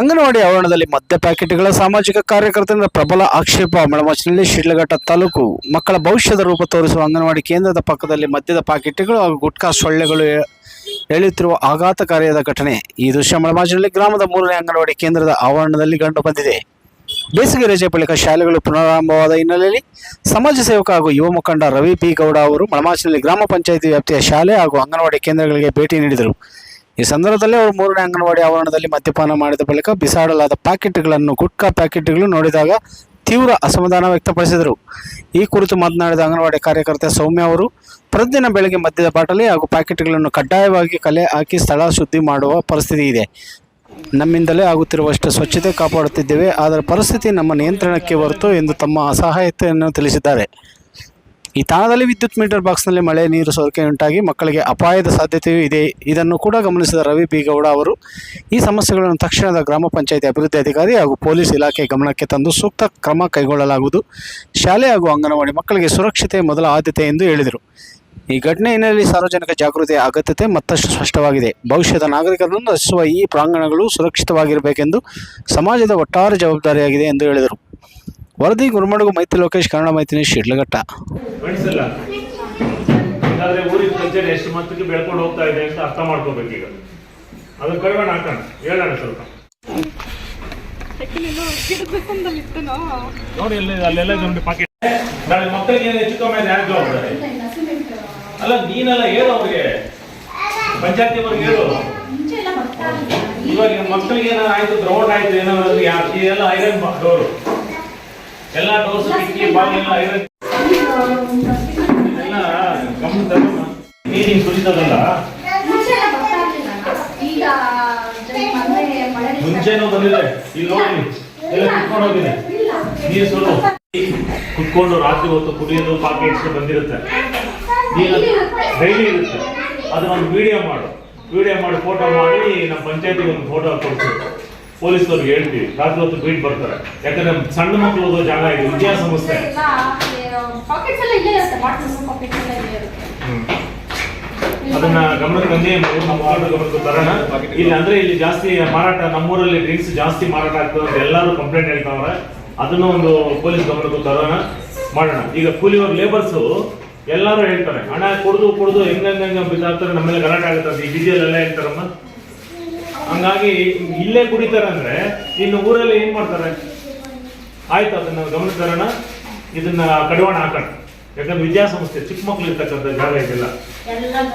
ಅಂಗನವಾಡಿ ಆವರಣದಲ್ಲಿ ಮದ್ಯ ಪ್ಯಾಕೆಟ್ಗಳ ಸಾಮಾಜಿಕ ಕಾರ್ಯಕರ್ತರಿಂದ ಪ್ರಬಲ ಆಕ್ಷೇಪ. ಮಳಮಚ್ಚಿನಲ್ಲಿ ಶಿಡ್ಲಘಟ್ಟ ತಾಲೂಕು ಮಕ್ಕಳ ಭವಿಷ್ಯದ ರೂಪ ತೋರಿಸುವ ಅಂಗನವಾಡಿ ಕೇಂದ್ರದ ಪಕ್ಕದಲ್ಲಿ ಮದ್ಯದ ಪ್ಯಾಕೆಟ್ಗಳು ಹಾಗೂ ಗುಟ್ಕಾ ಸೊಳ್ಳೆಗಳು ಎಳೆಯುತ್ತಿರುವ ಆಘಾತಕಾರಿಯಾದ ಘಟನೆ. ಈ ದೃಶ್ಯ ಮಳಮಾಚಿನಲ್ಲಿ ಗ್ರಾಮದ ಮೂರನೇ ಅಂಗನವಾಡಿ ಕೇಂದ್ರದ ಆವರಣದಲ್ಲಿ ಕಂಡು ಬಂದಿದೆ. ಬೇಸಿಗೆ ರಜೆ ಬಳಿಕ ಶಾಲೆಗಳು ಪುನರಾರಂಭವಾದ ಹಿನ್ನೆಲೆಯಲ್ಲಿ ಸಮಾಜ ಸೇವಕ ಹಾಗೂ ಯುವ ಮುಖಂಡ ರವಿ ಪಿ ಗೌಡ ಅವರು ಮಳಮಾಚಿನಲ್ಲಿ ಗ್ರಾಮ ಪಂಚಾಯಿತಿ ವ್ಯಾಪ್ತಿಯ ಶಾಲೆ ಹಾಗೂ ಅಂಗನವಾಡಿ ಕೇಂದ್ರಗಳಿಗೆ ಭೇಟಿ ನೀಡಿದರು. ಈ ಸಂದರ್ಭದಲ್ಲಿ ಅವರು ಮೂರನೇ ಅಂಗನವಾಡಿ ಆವರಣದಲ್ಲಿ ಮದ್ಯಪಾನ ಮಾಡಿದ ಬಳಿಕ ಬಿಸಾಡಲಾದ ಪ್ಯಾಕೆಟ್ಗಳನ್ನು, ಗುಟ್ಕಾ ಪ್ಯಾಕೆಟ್ಗಳು ನೋಡಿದಾಗ ತೀವ್ರ ಅಸಮಾಧಾನ ವ್ಯಕ್ತಪಡಿಸಿದರು. ಈ ಕುರಿತು ಮಾತನಾಡಿದ ಅಂಗನವಾಡಿ ಕಾರ್ಯಕರ್ತೆ ಸೌಮ್ಯ ಅವರು, ಪ್ರತಿದಿನ ಬೆಳಗ್ಗೆ ಮದ್ಯದ ಬಾಟಲಿ ಹಾಗೂ ಪ್ಯಾಕೆಟ್ಗಳನ್ನು ಕಡ್ಡಾಯವಾಗಿ ಕಲೆ ಹಾಕಿ ಸ್ಥಳ ಶುದ್ಧಿ ಮಾಡುವ ಪರಿಸ್ಥಿತಿ ಇದೆ. ನಮ್ಮಿಂದಲೇ ಆಗುತ್ತಿರುವಷ್ಟು ಸ್ವಚ್ಛತೆ ಕಾಪಾಡುತ್ತಿದ್ದೇವೆ, ಆದರೆ ಪರಿಸ್ಥಿತಿ ನಮ್ಮ ನಿಯಂತ್ರಣಕ್ಕೆ ಹೊರತು ಎಂದು ತಮ್ಮ ಅಸಹಾಯತೆಯನ್ನು ತಿಳಿಸಿದ್ದಾರೆ. ಈ ತಾಣದಲ್ಲಿ ವಿದ್ಯುತ್ ಮೀಟರ್ ಬಾಕ್ಸ್ನಲ್ಲಿ ಮಳೆ, ನೀರು ಸೋರಿಕೆಯುಂಟಾಗಿ ಮಕ್ಕಳಿಗೆ ಅಪಾಯದ ಸಾಧ್ಯತೆಯೂ ಇದೆ. ಇದನ್ನು ಕೂಡ ಗಮನಿಸಿದ ರವಿ ಬಿಗೌಡ ಅವರು, ಈ ಸಮಸ್ಯೆಗಳನ್ನು ತಕ್ಷಣದ ಗ್ರಾಮ ಪಂಚಾಯಿತಿ ಅಭಿವೃದ್ಧಿ ಅಧಿಕಾರಿ ಹಾಗೂ ಪೊಲೀಸ್ ಇಲಾಖೆ ಗಮನಕ್ಕೆ ತಂದು ಸೂಕ್ತ ಕ್ರಮ ಕೈಗೊಳ್ಳಲಾಗುವುದು. ಶಾಲೆ ಹಾಗೂ ಅಂಗನವಾಡಿ ಮಕ್ಕಳಿಗೆ ಸುರಕ್ಷತೆ ಮೊದಲ ಆದ್ಯತೆ ಎಂದು ಹೇಳಿದರು. ಈ ಘಟನೆ ಹಿನ್ನೆಲೆಯಲ್ಲಿ ಸಾರ್ವಜನಿಕ ಜಾಗೃತಿಯ ಅಗತ್ಯತೆ ಮತ್ತಷ್ಟು ಸ್ಪಷ್ಟವಾಗಿದೆ. ಭವಿಷ್ಯದ ನಾಗರಿಕರನ್ನು ರಚಿಸುವ ಈ ಪ್ರಾಂಗಣಗಳು ಸುರಕ್ಷಿತವಾಗಿರಬೇಕೆಂದು ಸಮಾಜದ ಒಟ್ಟಾರೆ ಜವಾಬ್ದಾರಿಯಾಗಿದೆ ಎಂದು ಹೇಳಿದರು. ವರದಿ ಗುರುಮಡುಗು ಮೈತ್ರಿ ಲೋಕೇಶ್, ಕನ್ನಡ ಮೈತ್ರಿ ಶಿಡ್ಲಘಟ್ಟ. ಇಲ್ಲಾಂದ್ರೆ ಊರಿನ ಪಂಚಾಯತ್ ಎಷ್ಟು ಮಟ್ಟಿಗೆ ಬೆಳ್ಕೊಂಡು ಹೋಗ್ತಾ ಇದೆ ಅಂತ ಅರ್ಥ ಮಾಡ್ಕೋಬೇಕು ಈಗ. ಅದು ಕಡಿಮೆ ಹಾಕೋಣ. ಹೇಳೋಣ ಸ್ವಲ್ಪ. ನೋಡಿ ಎಲ್ಲ ಅಲ್ಲೆಲ್ಲ ಒಂದು ಪಾಕೆಟ್ ನಾಳೆ ಮಕ್ಕಳಿಗೆ ಏನು ಹೆಚ್ಚು ಕಮ್ಮಿ ಯಾರು ಜವಾಬ್ದಾರಿ ಅಲ್ಲ, ನೀನೆಲ್ಲ ಹೇಳು ಅವ್ರಿಗೆ. ಪಂಚಾಯತಿ ಅವ್ರಿಗೆ ಹೇಳು. ಇವಾಗ ಮಕ್ಕಳಿಗೆ ಏನಾದ್ರು ಆಯ್ತು ಗ್ರೌಂಡ್ ಆಯ್ತು, ಏನಾದ್ರು ಇದೆಲ್ಲ ಐರನ್ ಡೋರು ಎಲ್ಲ ಡೋಸ್ ಕಿಟಕಿ ಬಾಗಿಲು ಎಲ್ಲ ಐರನ್ ಎಲ್ಲ ಗಮನ ತಗೊಂಡು ನೀರಿನ ಸುರಿತದಲ್ಲ? ಮುಂಚೆನೂ ಬಂದಿದೆ. ಇಲ್ಲಿ ನೋಡಿ. ಎಲ್ಲ ಕುತ್ಕೊಂಡು ಹೋಗಿದೆ. ನೀರು ಸುರು ಕುತ್ಕೊಂಡು ರಾತ್ರಿ ಹೊತ್ತು ಕುಡಿಯೋದು ಪಾಕೆಟ್ಸ್ ಬಂದಿರುತ್ತೆ. ನೀನು ಡೈಲಿ ಇರುತ್ತೆ. ಅದನ್ನ ಒಂದು ವಿಡಿಯೋ ಮಾಡು. ವಿಡಿಯೋ ಮಾಡಿ ಫೋಟೋ ಮಾಡಿ, ನಮ್ಮ ಪಂಚಾಯತಿಗೆ ಒಂದು ಫೋಟೋ ಕೊಡ್ತೀವಿ. ಪೊಲೀಸ್ನವ್ರಿಗೆ ಹೇಳ್ತೀವಿ ರಾತ್ರಿ ಹೊತ್ತು ಬೀಟ್ ಬರ್ತಾರೆ. ಯಾಕಂದ್ರೆ ಸಣ್ಣ ಮಕ್ಕಳು ಓದೋ ಜಾಗ ಇದೆ ವಿದ್ಯಾಸಂಸ್ಥೆ ಅದನ್ನ ಗಮನಕ್ಕೆ ತಂದು ನಮ್ಮ ಗಮನಕ್ಕೆ ತರೋಣ. ಇಲ್ಲಿ ಅಂದ್ರೆ ಇಲ್ಲಿ ಜಾಸ್ತಿ ಮಾರಾಟ ನಮ್ಮೂರಲ್ಲಿ ಡ್ರಿಂಕ್ಸ್ ಜಾಸ್ತಿ ಮಾರಾಟ ಆಗ್ತದೆ ಅಂತ ಎಲ್ಲರೂ ಕಂಪ್ಲೇಂಟ್ ಹೇಳ್ತಾವ್ರೆ. ಅದನ್ನು ಒಂದು ಪೊಲೀಸ್ ಗಮನಕ್ಕೆ ತರೋಣ ಮಾಡೋಣ. ಈಗ ಕೂಲಿಯವ್ರ ಲೇಬರ್ಸ್ ಎಲ್ಲರೂ ಹೇಳ್ತಾರೆ ಹಣ ಕುಡಿದು ಕುಡಿದು ಹೆಂಗ್ ಹೆಂಗ್ ಬಿದ್ದಾಗ್ತಾರೆ ನಮ್ಮೆಲ್ಲ ಗಲಾಟೆ ಆಗುತ್ತೆ ಈ ಬಿಜಿಯಲ್ಲೆಲ್ಲ ಹೇಳ್ತಾರಮ್ಮ. ಹಂಗಾಗಿ ಇಲ್ಲೇ ಕುಡಿತಾರೆ ಅಂದ್ರೆ ಇನ್ನು ಊರಲ್ಲಿ ಏನ್ ಮಾಡ್ತಾರೆ? ಆಯ್ತು, ಅದನ್ನ ಗಮನಿಸೋಣ ಇದನ್ನ ಕಡಿವಾಣ ಹಾಕೋಣ. ಯಾಕಂದ್ರೆ ವಿದ್ಯಾಸಂಸ್ಥೆ, ಚಿಕ್ಕ ಮಕ್ಕಳು ಇರ್ತಕ್ಕಂಥ ಜಾಗ ಇದೆಲ್ಲ.